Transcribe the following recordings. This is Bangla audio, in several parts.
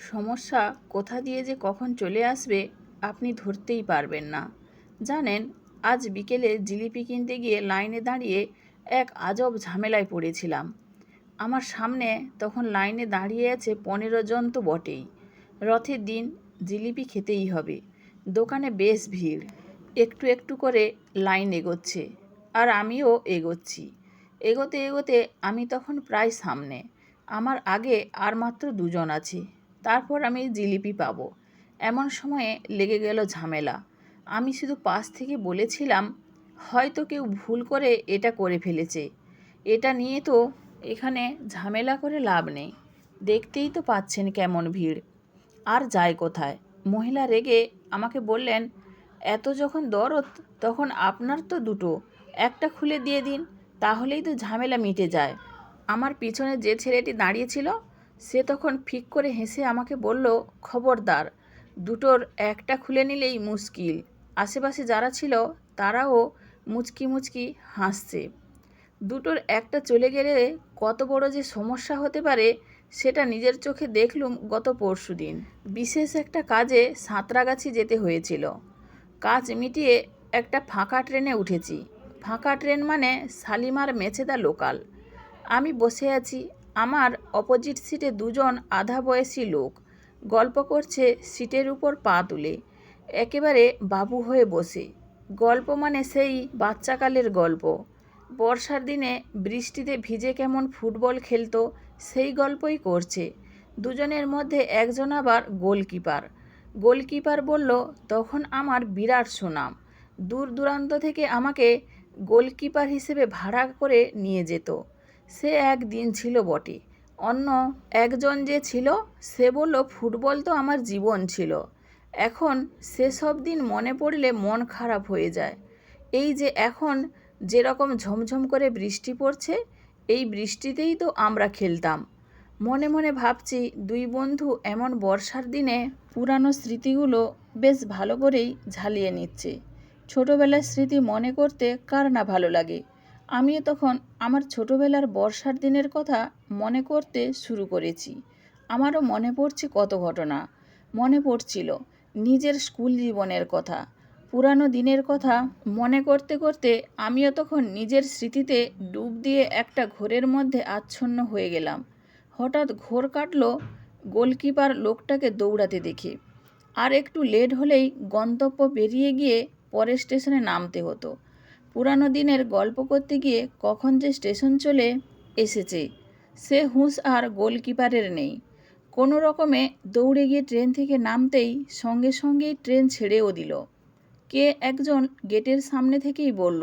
সমস্যা কোথা দিয়ে যে কখন চলে আসবে আপনি ধরতেই পারবেন না। জানেন, আজ বিকেলে জিলিপি কিনতে গিয়ে লাইনে দাঁড়িয়ে এক আজব ঝামেলায় পড়েছিলাম। আমার সামনে তখন লাইনে দাঁড়িয়ে আছে পনেরো জন তো বটেই। রথের দিন জিলিপি খেতেই হবে। দোকানে বেশ ভিড়। একটু একটু করে লাইন এগোচ্ছে আর আমিও এগোচ্ছি। এগোতে এগোতে আমি তখন প্রায় সামনে। আমার আগে আর মাত্র দুজন আছে। তারপর আমি জিলিপি পাবো। এমন সময়ে লেগে গেল ঝামেলা। আমি শুধু পাশ থেকে বলেছিলাম, হয়তো কেউ ভুল করে এটা করে ফেলেছে। এটা নিয়ে তো এখানে ঝামেলা করে লাভ নেই। দেখতেই তো পাচ্ছেন কেমন ভিড়। আর যায় কোথায়? মহিলা রেগে আমাকে বললেন, এত যখন দরদ, তখন আপনার তো দুটো। একটা খুলে দিয়ে দিন, তাহলেই তো ঝামেলা মিটে যায়। আমার পিছনে যে ছেলেটি দাঁড়িয়েছিল সে তখন ফিক করে হেসে আমাকে বলল, খবরদার, দুটোর একটা খুলে নিলেই মুশকিল। আশেপাশে যারা ছিল, তারাও মুচকি মুচকি হাসছে। দুটোর একটা চলে গেলে কত বড় যে সমস্যা হতে পারে, সেটা নিজের চোখে দেখলুম গত পরশু দিন। বিশেষ একটা কাজে সাঁতরাগাছি যেতে হয়েছিল। কাজ মিটিয়ে একটা ফাঁকা ট্রেনে উঠেছি। ফাঁকা ট্রেন মানে শালিমার মেছেদা লোকাল। আমি বসে আছি আমার অপোজিট সিটে দুজন আধা বয়সী লোক। গল্প করছে সিটের উপর পা তুলে। একেবারে বাবু হয়ে বসে। গল্প মানে সেই বাচ্চাকালের গল্প। বর্ষার দিনে বৃষ্টিতে ভিজে কেমন ফুটবল খেলতো, সেই গল্পই করছে। দুজনের মধ্যে একজন আবার গোলকিপার। গোলকিপার বলল, তখন আমার বিরাট সুনাম। দূর দূরান্ত থেকে আমাকে গোলকিপার হিসেবে ভাড়া করে নিয়ে যেত। সে একদিন ছিল বটে। অন্য একজন যে ছিল, সে বলল, ফুটবল তো আমার জীবন ছিল। এখন সেসব দিন মনে পড়লে মন খারাপ হয়ে যায়। এই যে এখন যেরকম ঝমঝম করে বৃষ্টি পড়ছে, এই বৃষ্টিতেই তো আমরা খেলতাম। মনে মনে ভাবছি, দুই বন্ধু এমন বর্ষার দিনে পুরানো স্মৃতিগুলো বেশ ভালো করেই ঝালিয়ে নিচ্ছে। ছোটোবেলার স্মৃতি মনে করতে কার না ভালো লাগে? আমিও তখন আমার ছোটোবেলার বর্ষার দিনের কথা মনে করতে শুরু করেছি। আমারও মনে পড়ছে কত ঘটনা। মনে পড়ছিল নিজের স্কুল জীবনের কথা, পুরানো দিনের কথা মনে করতে করতে আমিও তখন নিজের স্মৃতিতে ডুব দিয়ে একটা ঘোরের মধ্যে আচ্ছন্ন হয়ে গেলাম। হঠাৎ ঘোর কাটলো, গোলকিপার লোকটাকে দৌড়াতে দেখে। আর একটু লেট হলেই গন্তব্য পেরিয়ে গিয়ে পরের স্টেশনে নামতে হতো। পুরানো দিনের গল্প করতে গিয়ে কখন যে স্টেশন চলে এসেছে, সে হুঁশ আর গোলকিপারের নেই। কোনো রকমে দৌড়ে গিয়ে ট্রেন থেকে নামতেই সঙ্গে সঙ্গেই ট্রেন ছেড়েও দিল। কে একজন গেটের সামনে থেকেই বলল,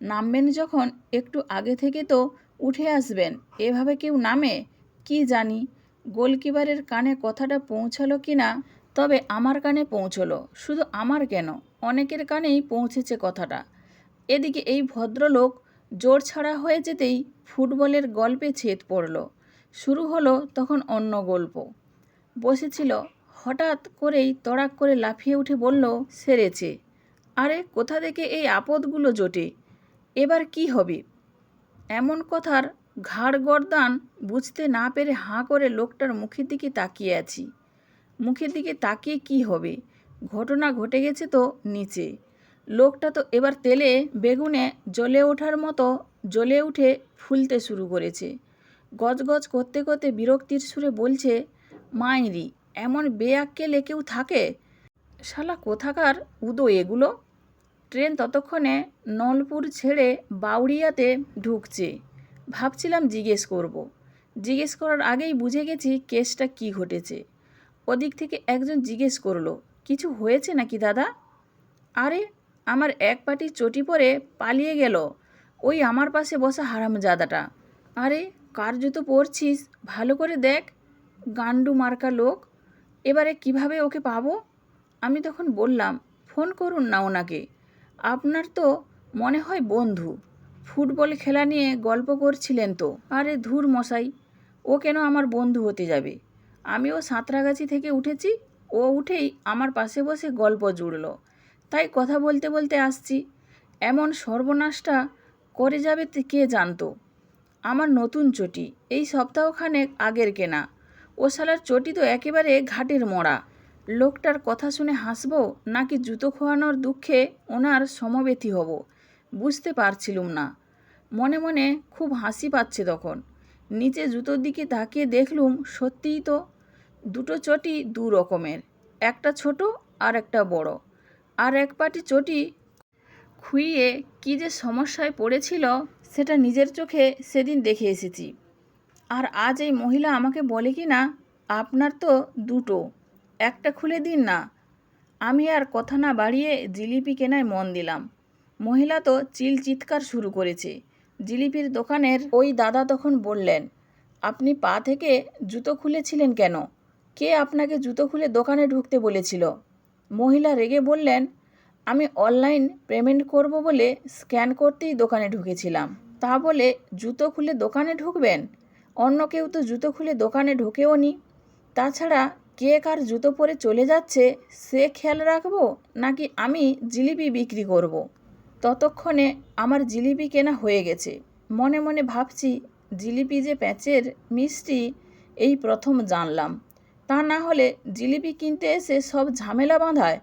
নামবেন যখন একটু আগে থেকে তো উঠে আসবেন, এভাবে কেউ নামে? কি জানি? গোলকিপারের কানে কথাটা পৌঁছালো কি না? তবে আমার কানে পৌঁছলো, শুধু আমার কেন? অনেকের কানেই পৌঁছেছে কথাটা। এদিকে এই ভদ্রলোক জোর ছাড়া হয়ে যেতেই ফুটবলের গল্পে ছেদ পড়ল। শুরু হলো তখন অন্য গল্প। বসেছিল, হঠাৎ করেই তড়াক করে লাফিয়ে উঠে বলল, সেরেছে। আরে, কোথা থেকে এই আপদগুলো জোটে? এবার কি হবে? এমন কথার ঘাড় গর্দান বুঝতে না পেরে হাঁ করে লোকটার মুখের দিকে তাকিয়ে আছি। মুখের দিকে তাকিয়ে কি হবে? ঘটনা ঘটে গেছে তো নিচে। লোকটা তো এবার তেলে বেগুনে জ্বলে ওঠার মতো জ্বলে উঠে ফুলতে শুরু করেছে। গজগজ করতে করতে বিরক্তির সুরে বলছে, মাইরি, এমন বেয়াক্কেলে কেউ থাকে? শালা কোথাকার উদো এগুলো? ট্রেন ততক্ষণে নলপুর ছেড়ে বাউরিয়াতে ঢুকছে। ভাবছিলাম জিজ্ঞেস করব। জিজ্ঞেস করার আগেই বুঝে গেছি কেসটা কি ঘটেছে। ওদিক থেকে একজন জিজ্ঞেস করল, কিছু হয়েছে নাকি দাদা? আরে আমার এক পাটি চটি পরে পালিয়ে গেল। ওই আমার পাশে বসা হারামজাদাটা। আরে, কার জুতো পরছিস? ভালো করে দেখ। গান্ডু মার্কা লোক। এবারে কীভাবে ওকে পাবো? আমি তখন বললাম, ফোন করুন না ওনাকে। আপনার তো মনে হয় বন্ধু। ফুটবল খেলা নিয়ে গল্প করছিলেন তো। আরে ধুর মশাই, ও কেন আমার বন্ধু হতে যাবে? আমিও সাঁতরাগাছি থেকে উঠেছি। ও উঠেই আমার পাশে বসে গল্প জুড়লো। তাই কথা বলতে বলতে আসছি। এমন সর্বনাশটা করে যাবে কে জানতো? আমার নতুন চটি, এই সপ্তাহখানেক আগের কেনা। ও শালার চটি তো একেবারে ঘাটের মোড়া। লোকটার কথা শুনে হাসব নাকি জুতো খোয়ানোর দুঃখে ওনার সমবেথী হব, বুঝতে পারছিলুম না। মনে মনে খুব হাসি পাচ্ছে তখন। নিচে জুতোর দিকে তাকিয়ে দেখলুম সত্যিই তো দুটো চটি দু রকমের, একটা ছোট আর একটা বড়। আর এক পাটি চটি খুইয়ে কী যে সমস্যায় পড়েছিল, সেটা নিজের চোখে সেদিন দেখে এসেছি। আর আজ এই মহিলা আমাকে বলে কি না, আপনার তো দুটো, একটা খুলে দিন না। আমি আর কথা না বাড়িয়ে জিলিপি কেনায় মন দিলাম। মহিলা তো চিল চিৎকার শুরু করেছে। জিলিপির দোকানের ওই দাদা তখন বললেন, আপনি পা থেকে জুতো খুলেছিলেন কেন? কে আপনাকে জুতো খুলে দোকানে ঢুকতে বলেছিল? মহিলা রেগে বললেন, আমি অনলাইন পেমেন্ট করব বলে স্ক্যান করতেই দোকানে ঢুকেছিলাম। তা বলে জুতো খুলে দোকানে ঢুকবেন? অন্য কেউ তো জুতো খুলে দোকানে ঢোকেও নি। তাছাড়া কে কার জুতো পরে চলে যাচ্ছে সে খেয়াল রাখব নাকি আমি জিলিপি বিক্রি করব। ততক্ষণে আমার জিলিপি কেনা হয়ে গেছে। মনে মনে ভাবছি, জিলিপি যে প্যাঁচের মিষ্টি, এই প্রথম জানলাম। তা না হলে জিলিপি কিনতে এসে সব ঝামেলা বাঁধায়।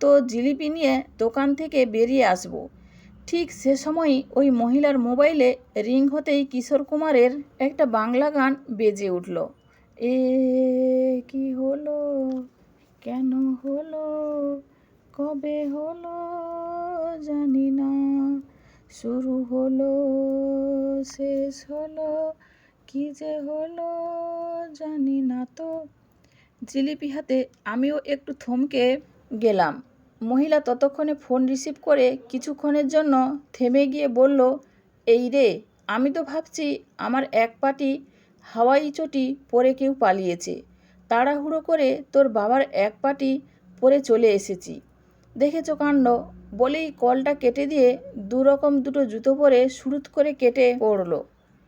তো জিলিপি নিয়ে দোকান থেকে বেরিয়ে আসব। ঠিক সে সময়ই ওই মহিলার মোবাইলে রিং হতেই কিশোর কুমারের একটা বাংলা গান বেজে উঠল। এ কি হলো? কেন হলো? কবে হলো? জানি না। শুরু হলো? শেষ হলো? কি যে হলো? জানি না তো। জিলিপি হাতে আমিও একটু থমকে গেলাম। মহিলা ততক্ষণে ফোন রিসিভ করে কিছুক্ষণের জন্য থেমে গিয়ে বলল, এই রে, আমি তো ভাবছি আমার এক পাটি হাওয়াই চটি পরে কেউ পালিয়েছে। তাড়াহুড়ো করে তোর বাবার এক পাটি পরে চলে এসেছি। দেখেছ কাণ্ড বলেই কলটা কেটে দিয়ে দু রকম দুটো জুতো পরে সুরুত করে কেটে পড়ল।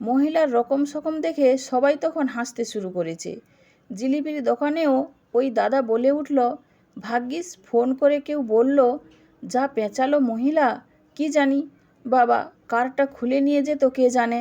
মহিলার রকম সকম দেখে সবাই তখন হাসতে শুরু করেছে। জিলিপির দোকানেও ওই দাদা বলে উঠল, ভাগ্যিস ফোন করে কেউ বলল, যা পেঁচালো মহিলা, কি জানি, বাবা, কারটা খুলে নিয়ে যেত, কে জানে?